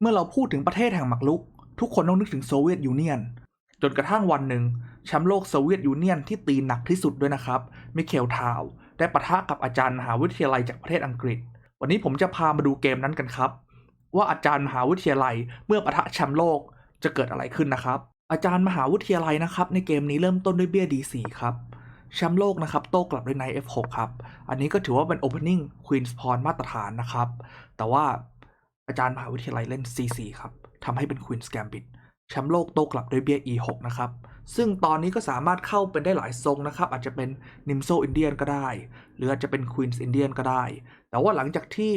เมื่อเราพูดถึงประเทศแห่งหมากรุก ทุกคนต้องนึกถึงโซเวียตยูเนียน จนกระทั่งวันหนึ่งแชมป์โลกโซเวียตยูเนียนที่ตีหนักที่สุดด้วยนะครับมิเคลทาวได้ปะทะกับอาจารย์มหาวิทยาลัยจากประเทศอังกฤษ วันนี้ผมจะพามาดูเกมนั้นกันครับ ว่าอาจารย์มหาวิทยาลัยเมื่อปะทะแชมป์โลกจะเกิดอะไรขึ้นนะครับ อาจารย์มหาวิทยาลัยนะครับในเกมนี้เริ่มต้นด้วยเบี้ย D4 ครับแชมป์โลกนะครับโต้กลับด้วยไนท์ F6 ครับ อันนี้ก็ถือว่าเป็น Opening Queen's Pawn มาตรฐานนะครับ แต่ว่า อาจารย์มหาวิทยาลัยเล่น C4 ครับทำให้เป็น Queen's Gambit แชมป์โลกโต้กลับด้วยเบี้ย E6 นะครับ ซึ่งตอนนี้ก็สามารถเข้าเป็นได้หลายทรงนะครับ อาจจะเป็นนิมโซอินเดียนก็ได้ หรืออาจจะเป็นควีนส์อินเดียนก็ได้ แต่ว่าหลังจากที่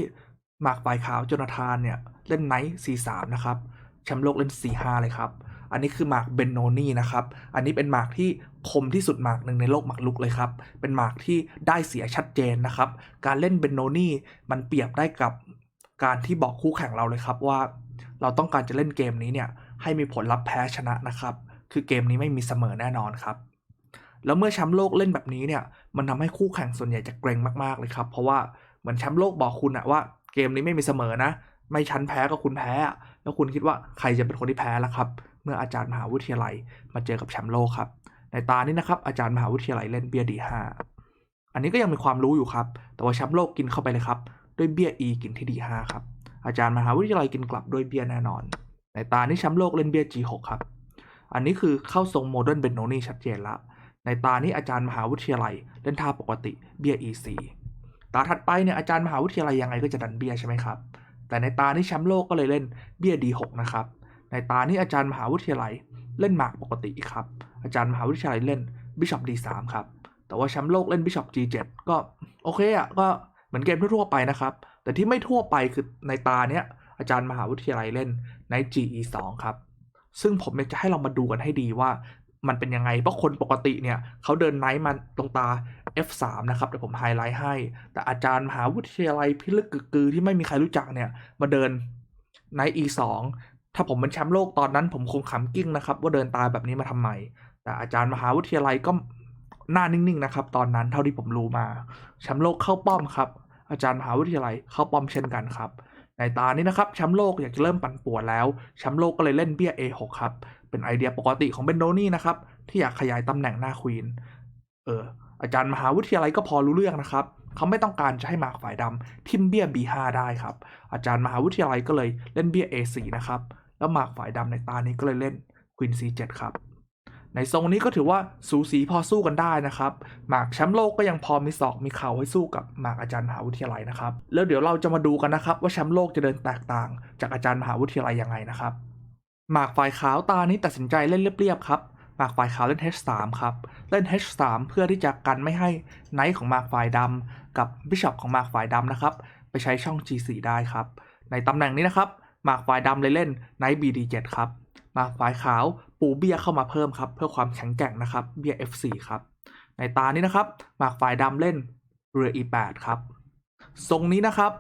หมากฝ่ายขาวโจนาธานเนี่ย เล่นไนท์ C3 นะครับ แชมป์โลกเล่น C5 เลยครับ อันนี้คือหมากเบนโนนี่นะครับ อันนี้เป็นหมากที่คมที่สุดหมากหนึ่งในโลกหมากลุกเลยครับ เป็นหมากที่ได้เสียชัดเจนนะครับ การเล่นเบนโนนี่มันเปรียบได้กับ การที่บอกคู่แข่งเราเลยครับว่า เราต้องการจะเล่นเกมนี้เนี่ยให้มีผลลัพธ์แพ้ชนะนะครับ คือเกมนี้ไม่มีเสมอแน่นอนครับ แล้วเมื่อแชมป์โลกเล่นแบบนี้เนี่ยมันทำให้คู่แข่งส่วนใหญ่จะเกรงมากๆเลยครับ เพราะว่าเหมือนแชมป์โลกบอกคุณอะว่าเกมนี้ไม่มีเสมอนะ ไม่ชั้นแพ้ก็คุณแพ้แล้วคุณคิดว่าใครจะเป็นคนที่แพ้ล่ะครับ เมื่ออาจารย์มหาวิทยาลัยมาเจอกับแชมป์โลกครับ ในตานี้นะครับอาจารย์มหาวิทยาลัยเล่นเบียดีห้าอันนี้ก็ยังมีความรู้อยู่ครับ แต่ว่าแชมป์โลกกินเข้าไปเลยครับ ด้วยเบียอีกินที่ดีห้าครับ อาจารย์มหาวิทยาลัยกินกลับด้วยเบียแน่นอน ในตานี้แชมป์โลกเล่นเบีย G6 ครับ อันนี้คือเข้าทรงโมเดิร์นเบนโนนี่ชัดเจนละในตานี้อาจารย์มหาวิทยาลัยเล่นท่าปกติเบีย E4 ตาถัดไปเนี่ยอาจารย์มหาวิทยาลัยยังไงก็จะดันเบียใช่ไหมครับ แต่ในตานี้แชมป์โลกก็เลยเล่นเบีย D6 นะครับ ในตานี้อาจารย์มหาวิทยาลัยเล่นหมากปกติครับ อาจารย์มหาวิทยาลัยเล่นบิชอป D3 ครับ แต่ว่าแชมป์โลกเล่นบิชอป G7 ก็โอเคอะก็ เหมือนเกมทั่วไปนะครับ แต่ที่ไม่ทั่วไปคือในตาเนี้ยอาจารย์มหาวิทยาลัยเล่น Knight GE2 ครับ ซึ่งผมอยากจะให้เรามาดูกันให้ดีว่ามันเป็นยังไง เพราะคนปกติเนี่ยเขาเดินไนท์มาตรงตา F3 นะครับเดี๋ยวผมไฮไลท์ให้ แต่อาจารย์มหาวิทยาลัยพิลึกกึกกือที่ไม่มีใครรู้จักเนี่ยมาเดินไนท์ E2 ถ้าผมเป็นแชมป์โลกตอนนั้นผมคงขำกิ้งนะครับ ว่าเดินตาแบบนี้มาทำไม แต่อาจารย์มหาวิทยาลัยก็หน้านิ่งๆนะครับ ตอนนั้นเท่าที่ผมรู้มาแชมป์โลกเข้าป้อมครับ อาจารย์มหาวิทยาลัยเข้าป้อมเช่นกันครับ ในตานี้นะครับแชมป์โลกอยากจะเริ่มปั่นป่วนแล้วแชมป์โลกก็เลยเล่นเบี้ย A6 ครับเป็นไอเดียปกติของเบนโดนี่นะครับที่อยากขยายตำแหน่งหน้าควีนเอออาจารย์มหาวิทยาลัยก็พอรู้เรื่องนะครับเขาไม่ต้องการจะให้หมากฝ่ายดำทิมเบี้ย B5 ได้ครับ อาจารย์มหาวิทยาลัยก็เลยเล่นเบี้ย A4 นะครับแล้วหมากฝ่ายดำในตานี้ก็เลยเล่นควีน C7 ครับ ในทรงนี้ก็ถือว่าสูสีพอสู้กันได้นะครับหมากแชมป์โลกก็ยังพอมีศอกมีเข่าให้สู้กับหมากอาจารย์มหาวิทยาลัยนะครับ แล้วเดี๋ยวเราจะมาดูกันนะครับ ว่าแชมป์โลกจะเดินแตกต่าง จากอาจารย์มหาวิทยาลัยยังไงนะครับหมากฝ่ายขาวตานี้ตัดสินใจเล่นเรียบๆครับหมากฝ่ายขาวเล่น H3 ครับเล่น H3 เพื่อที่จะกันไม่ให้ไนท์ของหมากฝ่ายดำกับบิชอปของหมากฝ่ายดำนะครับไปใช้ช่อง G4 ได้ครับในตำแหน่งนี้นะครับหมากฝ่ายดำเลยเล่นไนท์ BD7 ครับหมากฝ่ายขาว ปูเบียเข้ามาเพิ่มครับ เพื่อความแข็งแกร่งนะครับ เบีย F4 ครับ ในตานี้นะครับ หมากฝ่ายดำเล่นเรือ E8 ครับ ทรงนี้นะครับ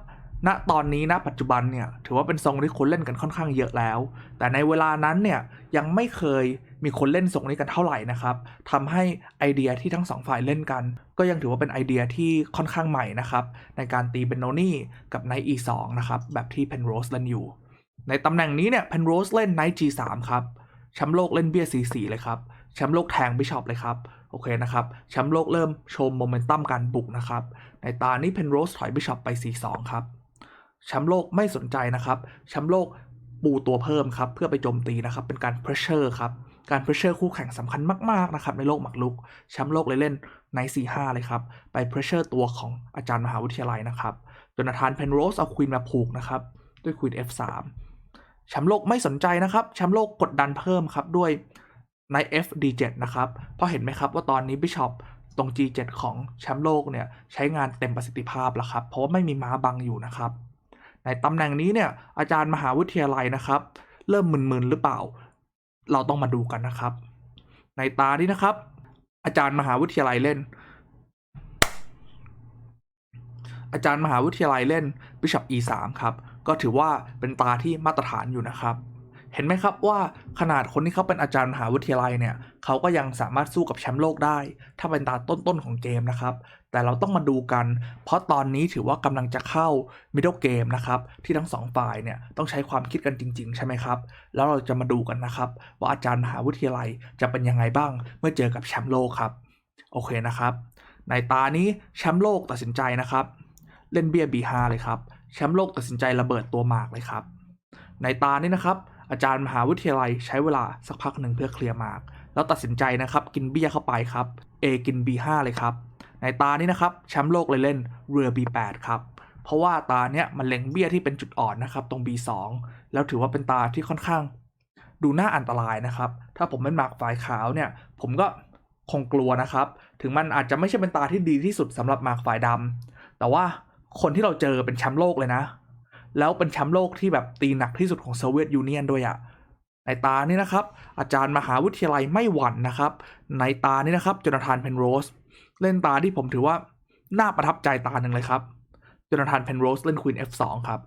ณ ตอนนี้ณปัจจุบันเนี่ย ถือว่าเป็นทรงที่คนเล่นกันค่อนข้างเยอะแล้ว แต่ในเวลานั้นเนี่ยยังไม่เคยมีคนเล่นทรงนี้กันเท่าไหร่นะครับทำให้ไอเดียที่ทั้งสองฝ่ายเล่นกัน ก็ยังถือว่าเป็นไอเดียที่ค่อนข้างใหม่นะครับ ในการตีเบนโนนี่กับไนท์ E2 นะครับ แบบที่เพนโรสเล่นอยู่ ในตำแหน่งนี้เนี่ยเพนโรสเล่นไนท์ G3 ครับ แชมป์โลกเล่นเบี้ย C4 เลยครับแชมป์โลกแทงบิชอปเลยครับโอเคนะครับแชมป์โลกเริ่มโชว์โมเมนตัมการบุกนะครับในตานี้เพนโรสถอยบิชอปไป C2 ครับแชมป์โลกไม่สนใจนะครับแชมป์โลกปูตัวเพิ่มครับเพื่อไปโจมตีนะครับเป็นการ pressure ครับการ pressure คู่แข่งสำคัญมากๆนะครับในโลกหมากรุกแชมป์โลกเลยเล่นใน 4-5 เลยครับไป pressure ตัวของอาจารย์มหาวิทยาลัยนะครับจนาธานเพนโรสเอาควีนมาผูกนะครับด้วยควีน F3 แชมป์โลกไม่สนใจนะครับ แชมป์โลกกดดันเพิ่มครับด้วยใน FD7 นะครับ เพราะเห็นไหมครับว่าตอนนี้บิชอปตรง G7 ของแชมป์โลกเนี่ยใช้งานเต็มประสิทธิภาพแล้วครับ เพราะว่าไม่มีม้าบังอยู่นะครับ ในตำแหน่งนี้เนี่ยอาจารย์มหาวิทยาลัยนะครับ เริ่มมึนๆหรือเปล่า เราต้องมาดูกันนะครับ ในตานี้นะครับ อาจารย์มหาวิทยาลัยเล่น อาจารย์มหาวิทยาลัยเล่นบิชอป E3 ครับ ก็ถือว่าเป็นตาที่มาตรฐานอยู่นะครับ เห็นไหมครับว่าขนาดคนที่เขาเป็นอาจารย์มหาวิทยาลัยเนี่ยเขาก็ยังสามารถสู้กับแชมป์โลกได้ ถ้าเป็นตาต้นๆของเกมนะครับ แต่เราต้องมาดูกัน เพราะตอนนี้ถือว่ากำลังจะเข้า middle game นะครับ ที่ทั้งสองฝ่ายเนี่ยต้องใช้ความคิดกันจริง ๆ ใช่ไหมครับ แล้วเราจะมาดูกันนะครับ ว่าอาจารย์มหาวิทยาลัยจะเป็นยังไงบ้าง เมื่อเจอกับแชมป์โลกครับโอเคนะครับ ในตานี้แชมป์โลกตัดสินใจนะครับ เล่นเบียร์ B5 เลยครับ แชมป์โลกตัดสินใจระเบิดตัวหมากเลยครับ ในตานี้นะครับ อาจารย์มหาวิทยาลัยใช้เวลาสักพักหนึ่งเพื่อเคลียร์หมาก แล้วตัดสินใจนะครับกินเบียเข้าไปครับ A กิน B5 เลยครับ ในตานี้นะครับแชมป์โลกเลยเล่นเรือ B8 ครับเพราะว่าตาเนี้ยมันเล็งเบี้ยที่เป็นจุดอ่อนนะครับตรง B2 แล้วถือว่าเป็นตาที่ค่อนข้าง ดูน่าอันตรายนะครับ ถ้าผมเป็นหมากฝ่ายขาวเนี่ย ผมก็คงกลัวนะครับ ถึงมันอาจจะไม่ใช่เป็นตาที่ดีที่สุดสำหรับหมากฝ่ายดำแต่ว่า คนที่เราเจอเป็นแชมป์โลกเลยนะ แล้วเป็นแชมป์โลกที่แบบตีหนักที่สุดของโซเวียตยูเนียนด้วยอะในตานี่นะครับ อาจารย์มหาวิทยาลัยไม่หวั่นนะครับ ในตานี่นะครับจนาธานเพนโรส เล่นตาที่ผมถือว่าน่าประทับใจตาหนึ่งเลยครับจนาธานเพนโรสเล่นควีน F2 ครับ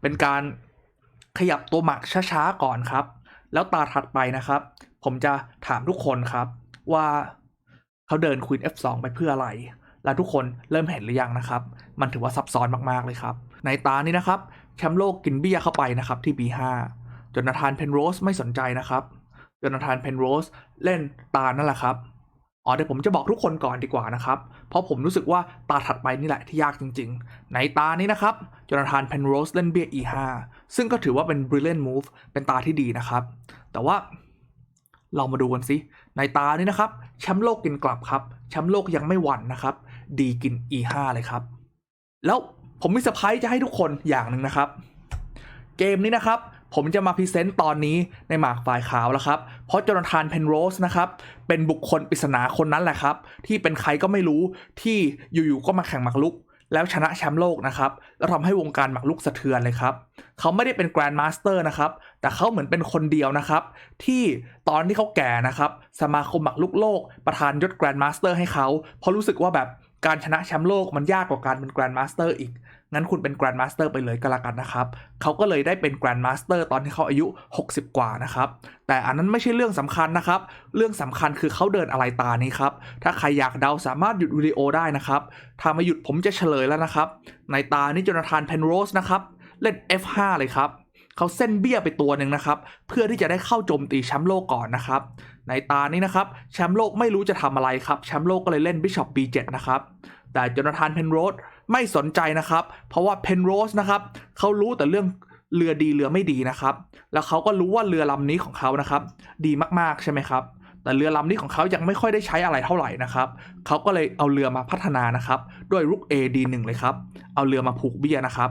เป็นการขยับตัวหมากช้าๆก่อนครับ แล้วตาถัดไปนะครับ ผมจะถามทุกคนครับว่าเขาเดินควีน F2 ไปเพื่ออะไร และทุกคนเริ่มเห็นหรือยังนะครับ มันถือว่าซับซ้อนมากๆเลยครับ ในตานี้นะครับแชมป์โลกกินเบียเข้าไปนะครับที่ B5 จนาธานเพนโรสไม่สนใจนะครับจนาธานเพนโรสเล่นตานั่นแหละครับอ๋อเดี๋ยวผมจะบอกทุกคนก่อนดีกว่านะครับ เพราะผมรู้สึกว่าตาถัดไปนี่แหละที่ยากจริงๆ ในตานี้นะครับจนาธานเพนโรสเล่นเบีย E5 ซึ่งก็ถือว่าเป็น brilliant move เป็นตาที่ดีนะครับ แต่ว่าเรามาดูกันสิในตานี้นะครับแชมป์โลกกินกลับครับแชมป์โลกยังไม่หวั่นนะครับ ดีกิน E5 เลยครับ แล้วผมมีเซอร์ไพรส์จะให้ทุกคนอย่างหนึ่งนะครับ เกมนี้นะครับ ผมจะมาพรีเซนต์ตอนนี้ในหมากฝ่ายขาวแล้วครับ เพราะจอนาธานเพนโรสนะครับ เป็นบุคคลปริศนาคนนั้นแหละครับ ที่เป็นใครก็ไม่รู้ที่อยู่ๆก็มาแข่งหมากรุกแล้วชนะแชมป์โลกนะครับ แล้วทำให้วงการหมากรุกสะเทือนเลยครับ เขาไม่ได้เป็นแกรนด์มาสเตอร์นะครับ แต่เขาเหมือนเป็นคนเดียวนะครับ ที่ตอนที่เขาแก่นะครับ สมาคมหมากรุกโลก ประธานยศแกรนด์มาสเตอร์ให้เขา เพราะรู้สึกว่าแบบ การชนะแชมป์โลกมันยากกว่าการเป็นแกรนด์มาสเตอร์อีก งั้นคุณเป็นแกรนด์มาสเตอร์ไปเลยก็แล้วกันนะครับ เขาก็เลยได้เป็นแกรนด์มาสเตอร์ตอนที่เขาอายุ 60 กว่านะครับ แต่อันนั้นไม่ใช่เรื่องสำคัญนะครับ เรื่องสำคัญคือเขาเดินอะไรตานี้ครับ ถ้าใครอยากเดาสามารถหยุดวิดีโอได้นะครับ ถ้าไม่หยุดผมจะเฉลยแล้วนะครับ ในตานี้จนาธานเพนโรสนะครับ เล่น F5 เลยครับเขาเส้นเบี้ยไปตัวหนึ่งนะครับ เพื่อที่จะได้เข้าโจมตีแชมป์โลกก่อนนะครับ ในตานี้นะครับแชมป์โลกไม่รู้จะทำอะไรครับแชมป์โลกก็เลยเล่นบิชอป B7 นะครับแต่จนาธานเพนโรสไม่สนใจนะครับ เพราะว่าเพนโรสนะครับเขารู้แต่เรื่องเรือดีเรือไม่ดีนะครับ แล้วเขาก็รู้ว่าเรือลำนี้ของเขานะครับ ดีมากๆใช่ไหมครับแต่เรือลำนี้ของเขายังไม่ค่อยได้ใช้อะไรเท่าไหร่นะครับ เขาก็เลยเอาเรือมาพัฒนานะครับ ด้วยรุก A D1 เลยครับ เอาเรือมาผูกเบี้ยนะครับ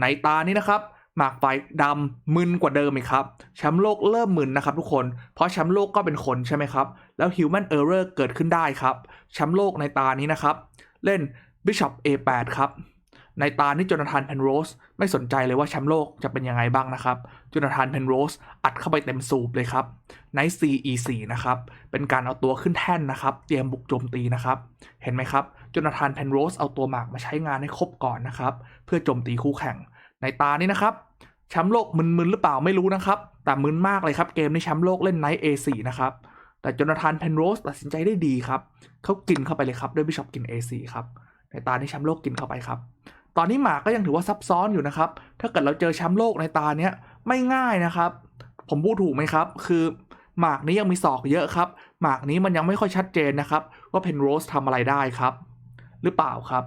ในตานี้นะครับ มากไฟดำมึนกว่าเดิมอีกครับแชมป์โลกเริ่มมึนนะครับทุกคน เพราะแชมป์โลกก็เป็นคนใช่ไหมครับ แล้ว Human Error เกิดขึ้นได้ครับแชมป์โลกในตานี้นะครับ เล่น Bishop A8 ครับ ในตานี้จนาธานเพนโรส ไม่สนใจเลยว่าแชมป์โลกจะเป็นยังไงบ้างนะครับจนาธานเพนโรสอัดเข้าไปเต็มสูบเลยครับใน CE4 นะครับ เป็นการเอาตัวขึ้นแท่นนะครับ เตรียมบุกโจมตีนะครับ เห็นไหมครับจนาธานเพนโรสเอาตัวหมากมาใช้งานให้ครบก่อนนะครับ เพื่อโจมตีคู่แข่ง ในตานี้นะครับแชมป์โลกมึนๆหรือเปล่าไม่รู้นะครับ แต่มึนมากเลยครับเกมนี้แชมป์โลกเล่นไนท์ A4 นะครับแต่โจนาธานเพนโรสตัดสินใจได้ดีครับเขากินเข้าไปเลยครับด้วยบิชอปกิน A4 ครับในตานี้แชมป์โลกกินเข้าไปครับ ตอนนี้หมากก็ยังถือว่าซับซ้อนอยู่นะครับ ถ้าเกิดเราเจอแชมป์โลกในตาเนี้ยไม่ง่ายนะครับ ผมพูดถูกไหมครับ คือหมากนี้ยังมีศอกเยอะครับ หมากนี้มันยังไม่ค่อยชัดเจนนะครับ ว่าเพนโรสทำอะไรได้ครับ หรือเปล่าครับ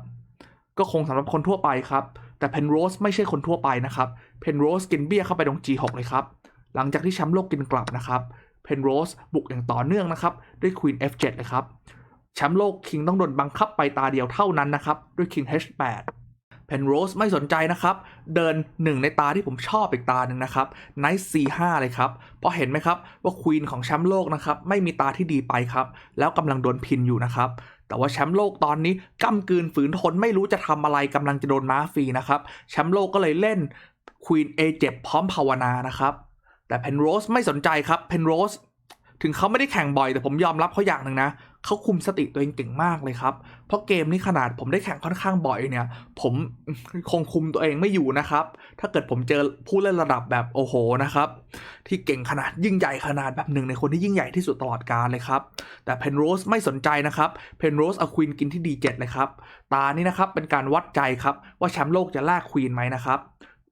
ก็คงสำหรับคนทั่วไปครับ แต่เพนโรสไม่ใช่คนทั่วไปนะครับ เพนโรสกินเบี้ยเข้าไปตรง G6 เลยครับ หลังจากที่แชมป์โลกกินกลับนะครับ เพนโรสบุกอย่างต่อเนื่องนะครับ ด้วย Queen F7 เลยครับ แชมป์โลกคิงต้องโดนบังคับไปตาเดียวเท่านั้นนะครับ ด้วย King H8 เพนโรสไม่สนใจนะครับ เดินหนึ่งในตาที่ผมชอบอีกตาหนึ่งนะครับ Knight C5 เลยครับ เพราะเห็นไหมครับว่าควีนของแชมป์โลกนะครับ ไม่มีตาที่ดีไปครับ แล้วกำลังโดนพินอยู่นะครับ แต่ว่าแชมป์โลกตอนนี้ก้ำกืนฝืนทนไม่รู้จะทำอะไรกำลังจะโดนม้าฟรีนะครับแชมป์โลกก็เลยเล่นควีนเอเจ็บพร้อมภาวนานะครับ แต่เพนโรสไม่สนใจครับเพนโรสถึงเขาไม่ได้แข่งบ่อยแต่ผมยอมรับเขาอย่างหนึ่งนะ เขาคุมสติตัวเองเก่งมากเลยครับ เพราะเกมนี้ขนาดผมได้แข่งค่อนข้างบ่อยเนี่ย ผมคงคุมตัวเองไม่อยู่นะครับ ถ้าเกิดผมเจอผู้เล่นระดับแบบโอ้โหนะครับ ที่เก่งขนาดยิ่งใหญ่ขนาดแบบหนึ่งในคนที่ยิ่งใหญ่ที่สุดตลอดกาลเลยครับ แต่เพนโรสไม่สนใจนะครับ เพนโรสเอาควีนกินที่ D7 เจ็ดเลยครับ ตานี้นะครับเป็นการวัดใจครับว่าแชมป์โลกจะแลกควีนไหมนะครับ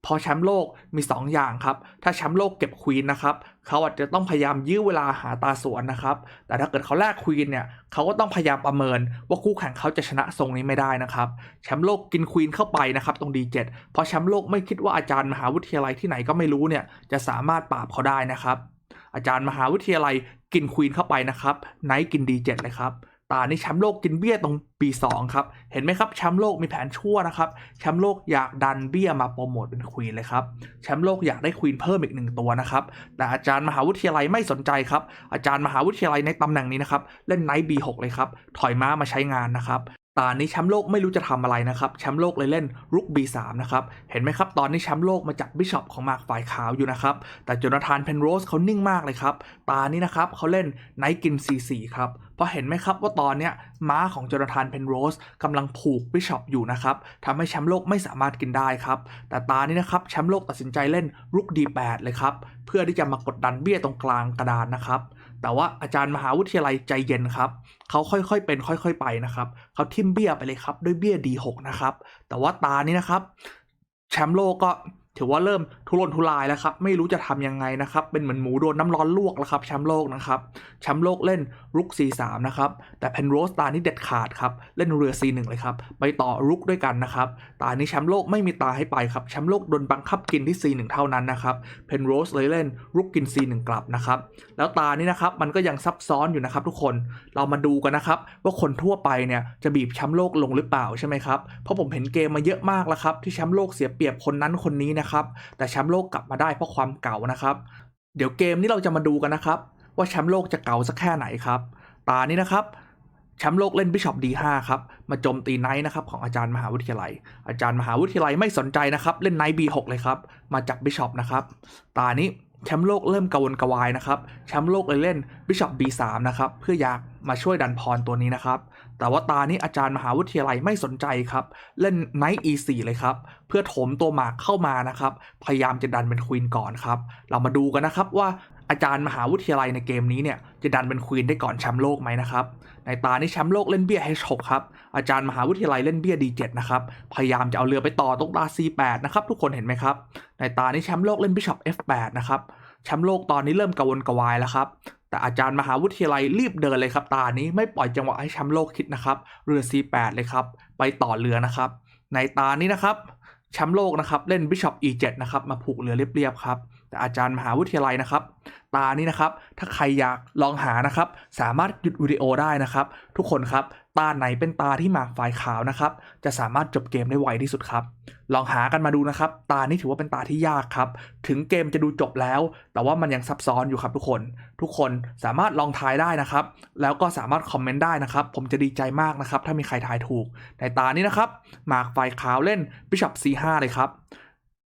พอแชมป์โลกมี 2 อย่างครับ ถ้าแชมป์โลกเก็บควีนนะครับเขาอาจจะต้องพยายามยื้อเวลาหาตาสวนนะครับ แต่ถ้าเกิดเขาแลกควีนเนี่ยเขาก็ต้องพยายามประเมินว่าคู่แข่งเขาจะชนะทรงนี้ไม่ได้นะครับ แชมป์โลกกินควีนเข้าไปนะครับตรง D7 เพราะแชมป์โลกไม่คิดว่าอาจารย์มหาวิทยาลัยที่ไหนก็ไม่รู้เนี่ยจะสามารถปราบเขาได้นะครับ อาจารย์มหาวิทยาลัยกินควีนเข้าไปนะครับไนท์กิน D7 เลยครับ ตานี่แชมป์โลกกินเบี้ยตรงปี 2 ครับ เห็นไหมครับแชมป์โลกมีแผนชั่วนะครับแชมป์โลกอยากดันเบี้ยมาโปรโมทเป็นควีนเลยครับแชมป์โลกอยากได้ควีนเพิ่มอีกหนึ่งตัวนะครับแต่อาจารย์มหาวิทยาลัยไม่สนใจครับอาจารย์มหาวิทยาลัยในตำแหน่งนี้นะครับเล่นไนท์บีหกเลยครับถอยม้ามาใช้งานนะครับ ตอนนี้แชมป์โลกไม่รู้จะทำอะไรนะครับแชมป์โลกเลยเล่นรุก B3 นะครับเห็นไหมครับตอนนี้แชมป์โลกมาจับบิชอปของหมากฝ่ายขาวอยู่นะครับแต่จนาธานเพนโรสเขานิ่งมากเลยครับตานี้นะครับเขาเล่นไนท์กิน C4 ครับเพราะเห็นไหมครับว่าตอนเนี้ยม้าของโจนาธานเพนโรสกำลังผูกบิชอปอยู่นะครับทำให้แชมป์โลกไม่สามารถกินได้ครับ แต่ตานี้นะครับแชมป์โลกตัดสินใจเล่นรุก D8 เลยครับ เพื่อที่จะมากดดันเบี้ยตรงกลางกระดานนะครับ แต่ว่าอาจารย์มหาวิทยาลัยใจเย็นครับเขาค่อยๆเป็น ค่อย ๆ ไปนะครับเขาทิมเบี้ยไปเลยครับด้วยเบี้ย D6 นะครับแต่ว่าตานี้นะครับแชมป์โลกก็ ถือว่าเริ่มทุรนทุรายแล้วครับ ไม่รู้จะทำยังไงนะครับ เป็นเหมือนหมูโดนน้ำร้อนลวกแล้วครับแชมป์โลกนะครับแชมป์โลกเล่นรุก C3 นะครับ แต่เพนโรสตานี้เด็ดขาดครับ เล่นเรือ C1 เลยครับ ไปต่อรุกด้วยกันนะครับ ตานี้แชมป์โลกไม่มีตาให้ไปครับ แชมป์โลกโดนบังคับกินที่ C1 เท่านั้นนะครับเพนโรสเลยเล่นรุกกิน C1 กลับนะครับ แล้วตานี้นะครับมันก็ยังซับซ้อนอยู่นะครับ ทุกคน เรามาดูกันนะครับว่าคนทั่วไปเนี่ยจะบีบแชมป์โลกลงหรือเปล่าใช่ไหมครับ เพราะผมเห็นเกมมาเยอะมากแล้วครับที่แชมป์โลกเสียเปรียบคนนั้นคนนี้นะครับ แต่แชมป์โลกกลับมาได้เพราะความเก่านะครับ เดี๋ยวเกมนี้เราจะมาดูกันนะครับ ว่าแชมป์โลกจะเก่าสักแค่ไหนครับ ตานี้นะครับแชมป์โลกเล่นบิชอป D5 ครับ มาโจมตีไนท์นะครับของอาจารย์มหาวิทยาลัย อาจารย์มหาวิทยาลัยไม่สนใจนะครับ เล่นไนท์บีหกเลยครับ มาจับบิชอปนะครับ ตานี้ แชมป์โลกเริ่มกระวนกระวายนะครับ แชมป์โลกเลยเล่นบิชอป B3 นะครับ เพื่ออยากมาช่วยดันพรตัวนี้นะครับ แต่ว่าตานี้อาจารย์มหาวิทยาลัยไม่สนใจครับ เล่นไนท์ E4 เลยครับ เพื่อโถมตัวหมากเข้ามานะครับ พยายามจะดันเป็นควีนก่อนครับ เรามาดูกันนะครับว่า อาจารย์มหาวิทยาลัยในเกมนี้เนี่ยจะดันเป็นควีนได้ก่อนแชมป์โลกไหมนะครับในตานี้แชมป์โลกเล่นเบี้ย H6 ครับอาจารย์มหาวิทยาลัยเล่นเบี้ย D7 นะครับพยายามจะเอาเรือไปต่อตรงตา C8 นะครับทุกคนเห็นไหมครับในตานี้แชมป์โลกเล่นบิชอป F8 นะครับแชมป์โลกตอนนี้เริ่มกระวนกระวายแล้วครับแต่อาจารย์มหาวิทยาลัยรีบเดินเลยครับตานี้ไม่ปล่อยจังหวะให้แชมป์โลกคิดนะครับเรือ C8 เลยครับไปต่อเรือนะครับในตานี้นะครับแชมป์โลกนะครับเล่นบิชอป E7 นะครับมาผูกเรือเรียบๆครับ แต่อาจารย์มหาวิทยาลัยนะครับ ตานี้นะครับ ถ้าใครอยากลองหานะครับ สามารถหยุดวิดีโอได้นะครับ ทุกคนครับ ตาไหนเป็นตาที่หมากฝ่ายขาวนะครับ จะสามารถจบเกมได้ไวที่สุดครับ ลองหากันมาดูนะครับ ตานี้ถือว่าเป็นตาที่ยากครับ ถึงเกมจะดูจบแล้ว แต่ว่ามันยังซับซ้อนอยู่ครับทุกคน ทุกคนสามารถลองทายได้นะครับ แล้วก็สามารถคอมเมนต์ได้นะครับ ผมจะดีใจมากนะครับ ถ้ามีใครทายถูก ในตานี้นะครับ หมากฝ่ายขาวเล่นบิชอป C5 เลยครับ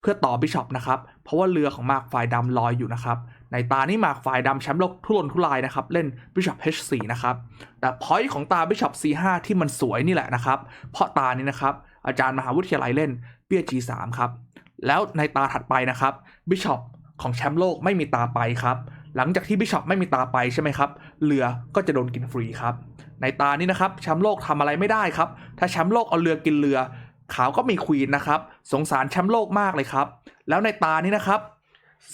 เพื่อต่อบิชอปนะครับ เพราะว่าเรือของมากฝ่ายดำลอยอยู่นะครับ ในตานี้มากฝ่ายดำแชมป์โลกทุรนทุรายนะครับ เล่นบิชอป H4 นะครับ แต่พอยต์ของตาบิชอป C5 ที่มันสวยนี่แหละนะครับ เพราะตานี้นะครับ อาจารย์มหาวิทยาลัยเล่นเบี้ย G3 ครับ แล้วในตาถัดไปนะครับบิชอปของแชมป์โลกไม่มีตาไปครับ หลังจากที่บิชอปไม่มีตาไปใช่ไหมครับ เรือก็จะโดนกินฟรีครับ ในตานี้นะครับแชมป์โลกทำอะไรไม่ได้ครับ ถ้าแชมป์โลกเอาเรือกินเรือ ขาวก็มีควีนนะครับ สงสารแชมป์โลกมากเลยครับ แล้วในตานี้นะครับ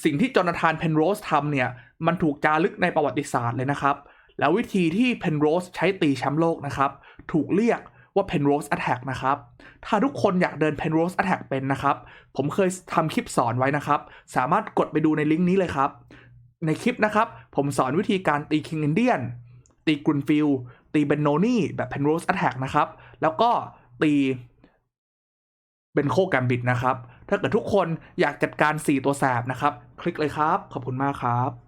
สิ่งที่จอนาธานเพนโรสทำเนี่ย มันถูกจารึกในประวัติศาสตร์เลยนะครับ แล้ววิธีที่เพนโรสใช้ตีแชมป์โลกนะครับ ถูกเรียกว่าเพนโรส Attack นะครับ ถ้าทุกคนอยากเดินเพนโรส Attack เป็นนะครับ ผมเคยทำคลิปสอนไว้นะครับ สามารถกดไปดูในลิงก์นี้เลยครับ ในคลิปนะครับ ผมสอนวิธีการตีคิงอินเดียนตีกรุนฟิลตีเบนโนนี่แบบเพนโรส Attack นะครับ แล้วก็ตี เป็นโคแกมบิดนะครับ ถ้าเกิดทุกคนอยากจัดการ 4 ตัวแสบนะครับ คลิกเลยครับ ขอบคุณมากครับ